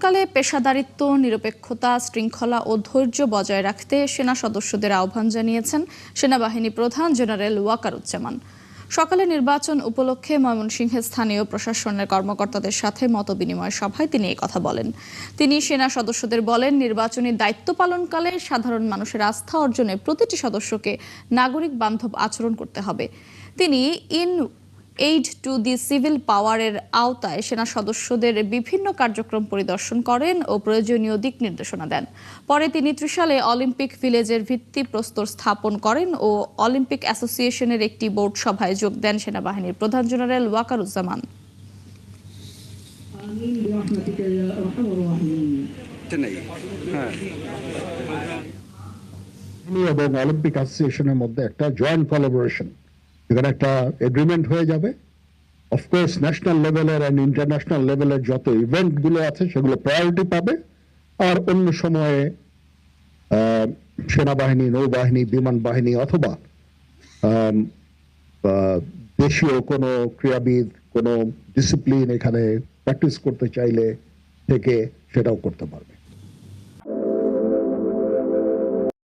পালনকালে পেশাদারিত্ব, নিরপেক্ষতা, শৃঙ্খলা ও ধৈর্য বজায় রাখতে সেনা সদস্যদের আহ্বান জানিয়েছেন সেনাবাহিনী প্রধান জেনারেল ওয়াকারুজ্জামান। সকালে নির্বাচন উপলক্ষে ময়মনসিংহের স্থানীয় প্রশাসনের কর্মকর্তাদের সাথে মতবিনিময় সভায় তিনি কথা বলেন। তিনি সেনা সদস্যদের বলেন, নির্বাচনী দায়িত্ব পালনকালে সাধারণ মানুষের আস্থা অর্জনে প্রতিটি সদস্যকে নাগরিক বান্ধব আচরণ করতে হবে। তিনি in aid to the civil পাওয়ারের আওতায় সেনা সদস্যদের বিভিন্ন কার্যক্রম পরিদর্শন করেন ও প্রয়োজনীয় দিক নির্দেশনা দেন। পরে তিনি ত্রিশালে অলিম্পিক ভিলেজের ভিত্তি প্রস্তর স্থাপন করেন ও অলিম্পিক অ্যাসোসিয়েশনের একটি বোর্ড সভায় যোগ দেন সেনাবাহিনীর প্রধান জেনারেল ওয়াকারুজ্জামান। এবং অলিম্পিক অ্যাসোসিয়েশনের মধ্যে একটা জয়েন্ট কলাবোরেশন এখানে একটা এগ্রিমেন্ট হয়ে যাবে। অফকোর্স ন্যাশনাল লেভেলের অ্যান্ড ইন্টারন্যাশনাল লেভেলের যত ইভেন্টগুলো আছে, সেগুলো প্রায়োরিটি পাবে। আর অন্য সময়ে সেনাবাহিনী, নৌবাহিনী, বিমান বাহিনী অথবা দেশীয় কোনো ক্রীড়াবিদ, কোনো ডিসিপ্লিন এখানে প্র্যাকটিস করতে চাইলে থেকে সেটাও করতে পারবে।